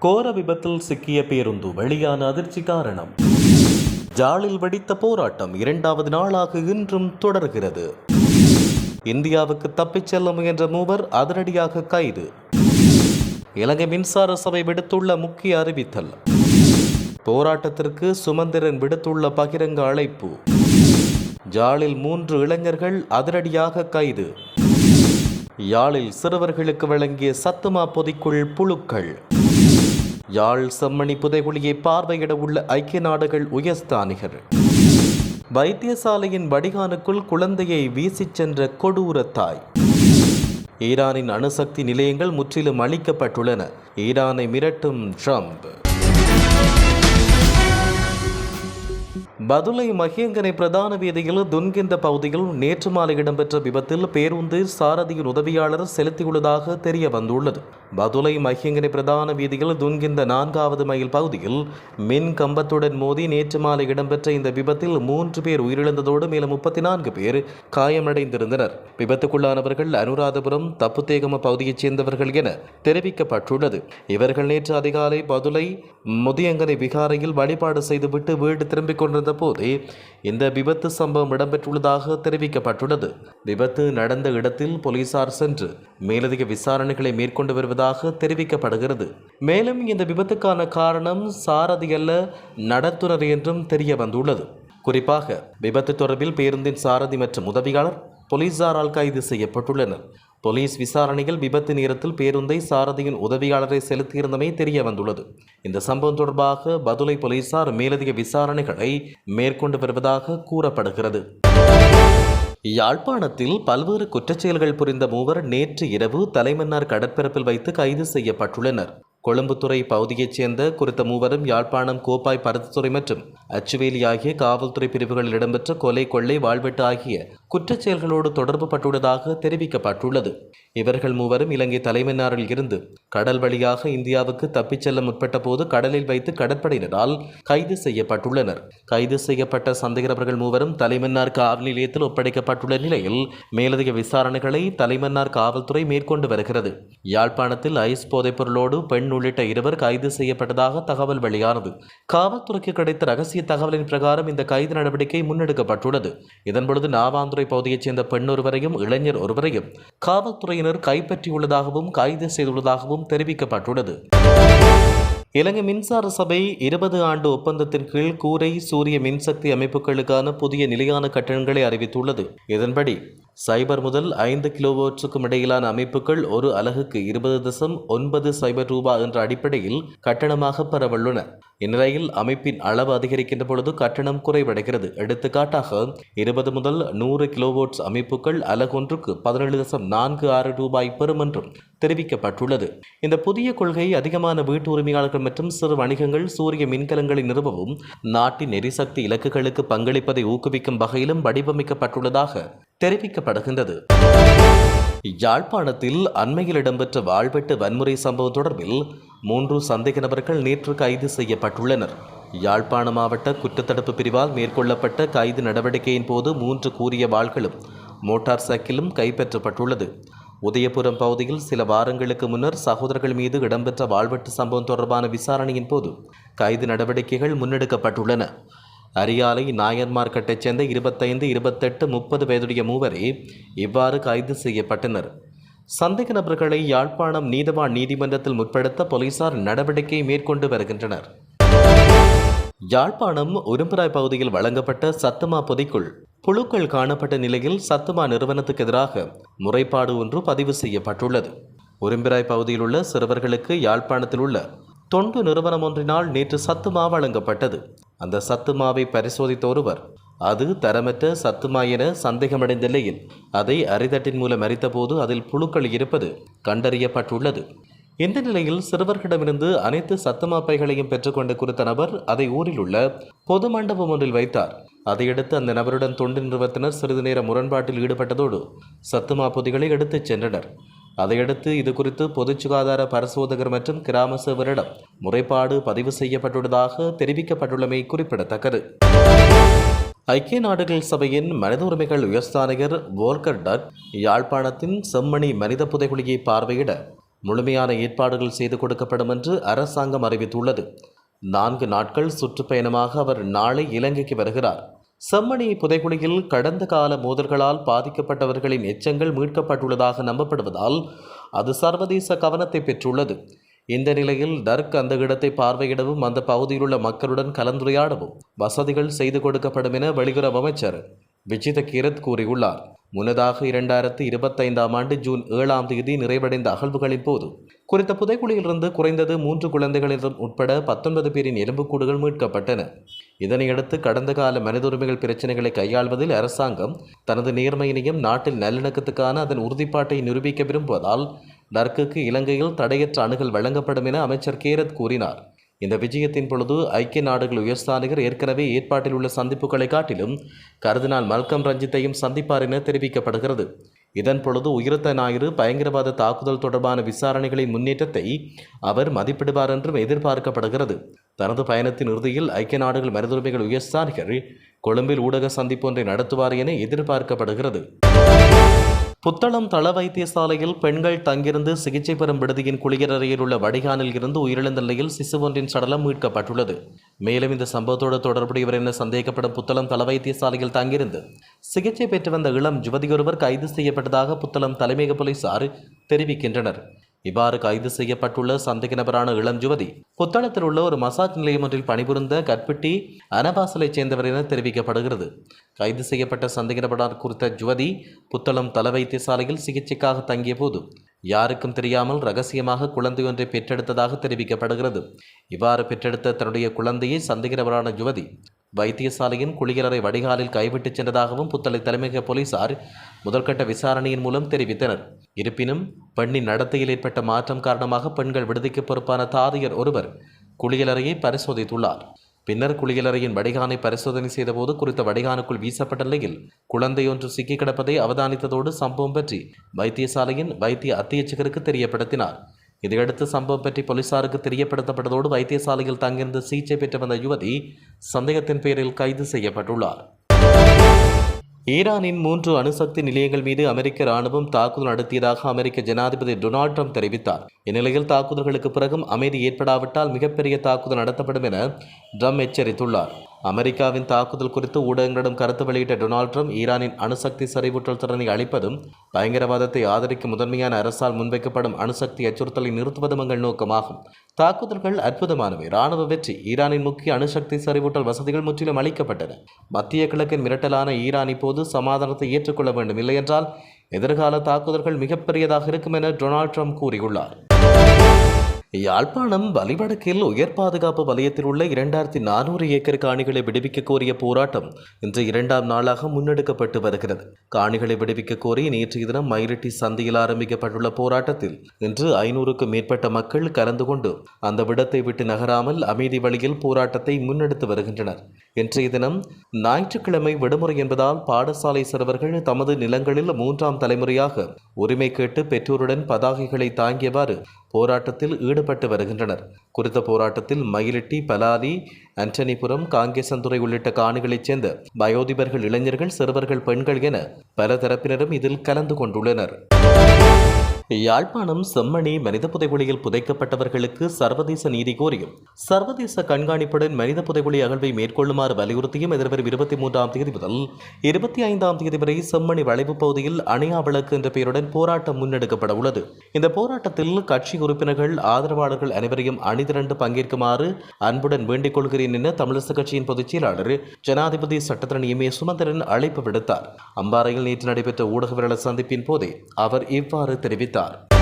கோர விபத்தில் சிக்கிய பேருந்து வெளியான அதிர்ச்சி காரணம். ஜாலில் வெடித்த போராட்டம் இரண்டாவது நாளாக இன்றும் தொடர்கிறது. இந்தியாவுக்கு தப்பிச் செல்ல முயன்ற மூவர் அதிரடியாக கைது. இலங்கை மின்சார சபை விடுத்துள்ள முக்கிய அறிவித்தல். போராட்டத்திற்கு சுமந்திரன் விடுத்துள்ள பகிரங்க அழைப்பு. ஜாலில் மூன்று இளைஞர்கள் அதிரடியாக கைது. யாழில் சிறுவர்களுக்கு வழங்கிய சத்துமா பொதிக்குள் புழுக்கள். யாழ் செம்மணி புதைகுழியை பார்வையிட உள்ள ஐக்கிய நாடுகள் உயர்ஸ்தானிகர். வைத்தியசாலையின் வடிகானுக்குள் குழந்தையை வீசிச் சென்ற கொடூர தாய். ஈரானின் அணுசக்தி நிலையங்கள் முற்றிலும் அழிக்கப்பட்டுள்ளன. ஈரானை மிரட்டும் ட்ரம்ப். பதுளை மகியங்கனை பிரதான வீதியில் துன்கிந்த பகுதியில் நேற்று மாலை இடம்பெற்ற விபத்தில் பேருந்து சாரதியின் உதவியாளர் செலுத்தியுள்ளதாக தெரிய வந்துள்ளது. பதுளை மகியங்கனை பிரதான வீதியில் துன்கிந்த நான்காவது மைல் பகுதியில் மின் கம்பத்துடன் மோதி நேற்று மாலை இடம்பெற்ற இந்த விபத்தில் மூன்று பேர் உயிரிழந்ததோடு மேலும் முப்பத்தி நான்கு பேர் காயமடைந்திருந்தனர். விபத்துக்குள்ளானவர்கள் அனுராதபுரம் தப்புத்தேகம பகுதியைச் சேர்ந்தவர்கள் என தெரிவிக்கப்பட்டுள்ளது. இவர்கள் நேற்று அதிகாலை பதுளை முதியங்கனை விகாரையில் வழிபாடு செய்துவிட்டு வீடு திரும்பிக் கொண்டிருந்த போதே இந்த விபத்து சம்பவம் இடம்பெற்றுள்ளதாக தெரிவிக்கப்பட்டுள்ளது. விபத்து நடந்த இடத்தில் போலீசார் சென்று மேலதிக விசாரணைகளை மேற்கொண்டு வருவதாக தெரிவிக்கப்படுகிறது. மேலும் இந்த விபத்துக்கான காரணம் சாரதி அல்ல நடத்துனர் என்றும் தெரிய வந்துள்ளது குறிப்பாக விபத்து தொடர்பில் பேருந்தின் சாரதி மற்றும் உதவியாளர் போலீசாரால் கைது செய்யப்பட்டுள்ளனர். போலீஸ் விசாரணையில் விபத்து நேரத்தில் பேருந்தை சாரதியின் உதவியாளரை செலுத்தியிருந்தமை தெரிய வந்துள்ளது இந்த சம்பவம் தொடர்பாக பதுளை போலீசார் மேலதிக விசாரணைகளை மேற்கொண்டு வருவதாக கூறப்படுகிறது. யாழ்ப்பாணத்தில் பல்வேறு குற்றச்செயல்கள் புரிந்த மூவர் நேற்று இரவு தலைமன்னார் கடற்பரப்பில் வைத்து கைது செய்யப்பட்டுள்ளனர். கொழும்புத்துறை பகுதியைச் சேர்ந்த குறித்த மூவரும் யாழ்ப்பாணம் கோப்பாய் பருத்தித்துறை மற்றும் அச்சுவேலி ஆகிய காவல்துறை பிரிவுகளில் இடம்பெற்ற கொலை கொள்ளை வாழ்வெட்டு ஆகிய குற்றச்செயல்களோடு தொடர்பு பட்டுள்ளதாக தெரிவிக்கப்பட்டுள்ளது. இவர்கள் மூவரும் இலங்கை தலைமன்னாரில் இருந்து கடல் வழியாக இந்தியாவுக்கு தப்பிச் செல்ல முற்பட்ட போது கடலில் வைத்து கடற்படையினரால் கைது செய்யப்பட்டுள்ளனர். கைது செய்யப்பட்ட சந்தேகநபர்கள் மூவரும் தலைமன்னார் காவல் நிலையத்தில் ஒப்படைக்கப்பட்டுள்ள நிலையில் மேலதிக விசாரணைகளை தலைமன்னார் காவல்துறை மேற்கொண்டு வருகிறது. யாழ்ப்பாணத்தில் ஐஸ் போதைப்பொருளோடு பெண் உள்ளிட்ட இருவர் கைது செய்யப்பட்டதாக தகவல் வெளியானது. காவல்துறைக்கு கிடைத்த ரகசிய தகவலின் பிரகாரம் இந்த கைது நடவடிக்கை முன்னெடுக்கப்பட்டுள்ளது. இதன்பொழுது நாவாந்துறை பகுதியைச் சேர்ந்த பெண் ஒருவரையும் இளைஞர் ஒருவரையும் காவல்துறையின் காவல்துறையினர் கைப்பற்றியுள்ளதாகவும் கைது செய்துள்ளதாகவும் தெரிவிக்கப்பட்டுள்ளது. இலங்கை மின்சார சபை இருபது ஆண்டு ஒப்பந்தத்தின் கீழ் கூரை சூரிய மின்சக்தி அமைப்புகளுக்கான புதிய நிலையான கட்டணங்களை அறிவித்துள்ளது. இதன்படி சைபர் முதல் ஐந்து கிலோவோட்ஸுக்கும் இடையிலான அமைப்புகள் ஒரு அலகுக்கு இருபது தசம் ஒன்பது சைபர் ரூபா என்ற அடிப்படையில் கட்டணமாக பெறவுள்ளன இந்நிலையில் அமைப்பின் அளவு அதிகரிக்கின்ற பொழுது கட்டணம் குறைவடைகிறது. எடுத்துக்காட்டாக இருபது முதல் நூறு கிலோவோட்ஸ் அமைப்புகள் அலகொன்றுக்கு பதினேழு தசம் நான்கு ஆறு ரூபாய் பெறும் என்றும் தெரிவிக்கப்பட்டுள்ளது. இந்த புதிய கொள்கை அதிகமான வீட்டு உரிமையாளர்கள் மற்றும் சிறு வணிகங்கள் சூரிய மின்கலங்களை நிறுவவும் நாட்டின் எரிசக்தி இலக்குகளுக்கு பங்களிப்பதை ஊக்குவிக்கும் வகையிலும் வடிவமைக்கப்பட்டுள்ளதாக தெரிவிக்கப்படுகின்றது. யாழ்ப்பாணத்தில் அண்மையில் இடம்பெற்ற வாழ்வெட்டு வன்முறை சம்பவம் தொடர்பில் மூன்று சந்தேக நபர்கள் நேற்று கைது செய்யப்பட்டுள்ளனர். யாழ்ப்பாண மாவட்ட குற்றத்தடுப்பு பிரிவால் மேற்கொள்ளப்பட்ட கைது நடவடிக்கையின் போது மூன்று கூறிய வாள்களும் மோட்டார் சைக்கிளும் கைப்பற்றப்பட்டுள்ளது. உதயபுரம் பகுதியில் சில வாரங்களுக்கு முன்னர் சகோதரர்கள் மீது இடம்பெற்ற வாழ்வெட்டு சம்பவம் தொடர்பான விசாரணையின் போது கைது நடவடிக்கைகள் முன்னெடுக்கப்பட்டுள்ளன. அரியாலை நாயன்மார்க்கட்டைச் சேர்ந்த இருபத்தைந்து இருபத்தெட்டு முப்பது வயதுடைய மூவரே இவ்வாறு கைது செய்யப்பட்டனர். சந்தேக நபர்களை யாழ்ப்பாணம் நீதவான் நீதிமன்றத்தில் முற்படுத்த போலீசார் நடவடிக்கை மேற்கொண்டு வருகின்றனர். யாழ்ப்பாணம் உரும்பராய் பகுதியில் வழங்கப்பட்ட சத்துமா பொதிக்குள் புழுக்கள் காணப்பட்ட நிலையில் சத்துமா நிறுவனத்துக்கு எதிராக முறைப்பாடு ஒன்று பதிவு செய்யப்பட்டுள்ளது. உரும்பிராய் பகுதியில் உள்ள சிறுவர்களுக்கு யாழ்ப்பாணத்தில் உள்ள தொண்டு நிறுவனம் ஒன்றினால் நேற்று சத்துமா வழங்கப்பட்டது. அந்த சத்துமாவை பரிசோதித்த ஒருவர் அது தரமற்ற சத்துமா என சந்தேகமடைந்த நிலையில் அதை அரிதட்டின் மூலம் அறித்தபோது அதில் புழுக்கள் இருப்பது கண்டறியப்பட்டுள்ளது. இந்த நிலையில் சிறுவர்களிடமிருந்து அனைத்து சத்துமாப்பைகளையும் பெற்றுக்கொண்ட குறித்த நபர் அதை ஊரில் உள்ள பொது மண்டபம் ஒன்றில் வைத்தார். அதையடுத்து அந்த நபருடன் தொண்டு நிறுவனத்தினர் சிறிது நேர முரண்பாட்டில் ஈடுபட்டதோடு சத்துமா பொதிகளை எடுத்துச் சென்றனர். அதையடுத்து இது குறித்து பொது சுகாதார பரிசோதகர் மற்றும் கிராம சேவரிடம் முறைப்பாடு பதிவு செய்யப்பட்டுள்ளதாக தெரிவிக்கப்பட்டுள்ளமை குறிப்பிடத்தக்கது. ஐக்கிய நாடுகள் சபையின் மனித உரிமைகள் உயர்ஸ்தானிகர் வோல்கர் டக் யாழ்ப்பாணத்தின் செம்மணி மனித புதைகுழியை பார்வையிட முழுமையான ஏற்பாடுகள் செய்து கொடுக்கப்படும் என்று அரசாங்கம் அறிவித்துள்ளது. நான்கு நாட்கள் சுற்றுப்பயணமாக அவர் நாளை இலங்கைக்கு வருகிறார். செம்மணி புதைகுழியில் கடந்த கால மோதல்களால் பாதிக்கப்பட்டவர்களின் எச்சங்கள் மீட்கப்பட்டுள்ளதாக நம்பப்படுவதால் அது சர்வதேச கவனத்தை பெற்றுள்ளது. இந்த நிலையில் டர்க் அந்த இடத்தை பார்வையிடவும் அந்த பகுதியிலுள்ள மக்களுடன் கலந்துரையாடவும் வசதிகள் செய்து கொடுக்கப்படும் என வெளியுறவு அமைச்சர் விஜித கீரத் கூறியுள்ளார். முன்னதாக இரண்டாயிரத்து இருபத்தைந்தாம் ஆண்டு ஜூன் ஏழாம் தேதி நிறைவடைந்த அகழ்வுகளின் போது குறித்த புதைக்குழியிலிருந்து குறைந்தது மூன்று குழந்தைகளிடம் உட்பட பத்தொன்பது பேரின் எலும்புக்கூடுகள் மீட்கப்பட்டன. இதனையடுத்து கடந்த கால மனித உரிமைகள் பிரச்சனைகளை கையாள்வதில் அரசாங்கம் தனது நேர்மையினையும் நாட்டில் நல்லிணக்கத்துக்கான அதன் உறுதிப்பாட்டை நிரூபிக்க விரும்புவதால் டர்க்குக்கு இலங்கையில் தடையற்ற அணுகல் வழங்கப்படும் என அமைச்சர் கேரத் கூறினார். இந்த விஜயத்தின் பொழுது ஐக்கிய நாடுகள் உயர்ஸ்தானிகர் ஏற்கனவே ஏற்பாட்டில் உள்ள சந்திப்புகளை காட்டிலும் கருதினால் மல்கம் ரஞ்சித்தையும் சந்திப்பார் என தெரிவிக்கப்படுகிறது. இதன் பொழுது உயிரத்த ஞாயிறு பயங்கரவாத தாக்குதல் தொடர்பான விசாரணைகளின் முன்னேற்றத்தை அவர் மதிப்பிடுவார் என்றும் எதிர்பார்க்கப்படுகிறது. தனது பயணத்தின் இறுதியில் ஐக்கிய நாடுகள் மனிதுரிமைகள் உயர்ஸ்தானிகர் கொழும்பில் ஊடக சந்திப்பு ஒன்றை நடத்துவார் என எதிர்பார்க்கப்படுகிறது. புத்தளம் தள வைத்தியசாலையில் பெண்கள் தங்கியிருந்து சிகிச்சை பெறும் விடுதியின் குளியலறையில் உள்ள வடிகானில் இருந்து உயிரிழந்த நிலையில் சிசு ஒன்றின் சடலம் மீட்கப்பட்டுள்ளது. மேலும் இந்த சம்பவத்தோடு தொடர்புடையவர் என சந்தேகப்படும் புத்தளம் தள வைத்தியசாலையில் தங்கியிருந்து சிகிச்சை பெற்று வந்த இளம் யுவதியொருவர் கைது செய்யப்பட்டதாக புத்தளம் தலைமையக போலீசார் தெரிவிக்கின்றனர். இவ்வாறு கைது செய்யப்பட்டுள்ள சந்தேக நபரான இளம் ஜுவதி புத்தளத்தில் உள்ள ஒரு மசாஜ் நிலையம் ஒன்றில் பணிபுரிந்த கற்பிட்டி அனபாசலைச் சேர்ந்தவர் என தெரிவிக்கப்படுகிறது. கைது செய்யப்பட்ட சந்தேக நபரான குறித்த ஜுவதி புத்தளம் தல வைத்தியசாலையில் சிகிச்சைக்காக தங்கிய போது யாருக்கும் தெரியாமல் ரகசியமாக குழந்தை ஒன்றை பெற்றெடுத்ததாக தெரிவிக்கப்படுகிறது. இவ்வாறு பெற்றெடுத்த தன்னுடைய குழந்தையை சந்தேகநபரான ஜுவதி யுவதி வைத்தியசாலையின் குளியலறை வடிகாலில் கைவிட்டுச் சென்றதாகவும் புத்தளை தலைமையக போலீசார் முதற்கட்ட விசாரணையின் மூலம் தெரிவித்தனர். இருப்பினும் பெண்ணின் நடத்தையில் ஏற்பட்ட மாற்றம் காரணமாக பெண்கள் விடுதிக்கு பொறுப்பான தாதியர் ஒருவர் குளியலறையை பரிசோதித்துள்ளார். பின்னர் குளியலறையின் வடிகானை பரிசோதனை செய்தபோது குறித்த வடிகானுக்குள் வீசப்பட்ட நிலையில் குழந்தையொன்று சிக்கி கிடப்பதை அவதானித்ததோடு சம்பவம் பற்றி வைத்தியசாலையின் வைத்திய அத்தியட்சகருக்கு தெரியப்படுத்தினார். இதையடுத்து சம்பவம் பற்றி போலீசாருக்கு தெரியப்படுத்தப்பட்டதோடு வைத்தியசாலையில் தங்கியிருந்து சிகிச்சை பெற்று வந்த யுவதி சந்தேகத்தின் பேரில் கைது செய்யப்பட்டுள்ளார். ஈரானின் மூன்று அணுசக்தி நிலையங்கள் மீது அமெரிக்க ராணுவம் தாக்குதல் நடத்தியதாக அமெரிக்க ஜனாதிபதி டொனால்ட் ட்ரம்ப் தெரிவித்தார். இந்நிலையில் தாக்குதல்களுக்கு பிறகும் அமைதி ஏற்படாவிட்டால் மிகப்பெரிய தாக்குதல் நடத்தப்படும் என ட்ரம்ப் எச்சரித்துள்ளார். அமெரிக்காவின் தாக்குதல் குறித்து ஊடகங்களிடம் கருத்து வெளியிட்ட டொனால்ட் ட்ரம்ப் ஈரானின் அணுசக்தி சரிவுற்றல் திறனை அளிப்பதும் பயங்கரவாதத்தை ஆதரிக்கும் முதன்மையான அரசால் முன்வைக்கப்படும் அணுசக்தி அச்சுறுத்தலை நிறுத்துவதும் எங்கள் நோக்கமாகும். தாக்குதல்கள் அற்புதமானவை. ராணுவ வெற்றி ஈரானின் முக்கிய அணுசக்தி சரிவூட்டல் வசதிகள் முற்றிலும் அளிக்கப்பட்டன மத்திய கிழக்கின் மிரட்டலான ஈரான் இப்போது சமாதானத்தை ஏற்றுக்கொள்ள வேண்டும் இல்லையென்றால் எதிர்கால தாக்குதல்கள் மிகப்பெரியதாக இருக்கும் என டொனால்ட் ட்ரம்ப் கூறியுள்ளார். யாழ்ப்பாணம் வலிவடக்கில் உயர் பாதுகாப்பு வலயத்தில் உள்ள இரண்டாயிரத்தி நானூறு ஏக்கர் காணிகளை விடுவிக்க கோரிய போராட்டம் இன்று இரண்டாம் நாளாக முன்னெடுக்கப்பட்டு வருகிறது. காணிகளை விடுவிக்க கோரி நேற்றைய தினம் மயிரட்டி சந்தையில் ஆரம்பிக்கப்பட்டுள்ள போராட்டத்தில் இன்று ஐநூறுக்கும் மேற்பட்ட மக்கள் கலந்து கொண்டு அந்த விடத்தை விட்டு நகராமல் அமைதி வழியில் போராட்டத்தை முன்னெடுத்து வருகின்றனர். இன்றைய தினம் ஞாயிற்றுக்கிழமை விடுமுறை என்பதால் பாடசாலை சிறுவர்கள் தமது நிலங்களில் மூன்றாம் தலைமுறையாக உரிமை கேட்டு பெற்றோருடன் பதாகைகளை தாங்கியவாறு போராட்டத்தில் ஈடுபட்டு வருகின்றனர். குறித்த போராட்டத்தில் மயிலிட்டி பலாதி அன்டனிபுரம் காங்கேசந்துறை உள்ளிட்ட காணிகளைச் சேர்ந்த வயோதிபர்கள் இளைஞர்கள் சிறுவர்கள் பெண்கள் என பல தரப்பினரும் இதில் கலந்து கொண்டுள்ளனர். யாழ்ப்பாணம் செம்மணி மனித புதைகுழியில் புதைக்கப்பட்டவர்களுக்கு சர்வதேச நீதி கோரியும். சர்வதேச கண்காணிப்புடன் மனித புதைகுழி அகழ்வை மேற்கொள்ளுமாறு வலியுறுத்தியும் எதிர்வரும் இருபத்தி மூன்றாம் தேதி முதல் இருபத்தி ஐந்தாம் தேதி வரை செம்மணி வளைவு பகுதியில் அணையா விளக்கு என்ற பெயருடன் போராட்டம் முன்னெடுக்கப்பட உள்ளது. இந்த போராட்டத்தில் கட்சி உறுப்பினர்கள் ஆதரவாளர்கள் அனைவரையும் அணிதிரண்டு பங்கேற்குமாறு அன்புடன் வேண்டிக் கொள்கிறேன் என தமிழரசு கட்சியின் பொதுச் செயலாளர் ஜனாதிபதி சட்டத்தரணி எம் ஏ சுமந்திரன் அழைப்பு விடுத்தார். அம்பாறையில் நேற்று நடைபெற்ற ஊடகவியலாளர் சந்திப்பின் போதே அவர் இவ்வாறு தெரிவித்தார். çıktı.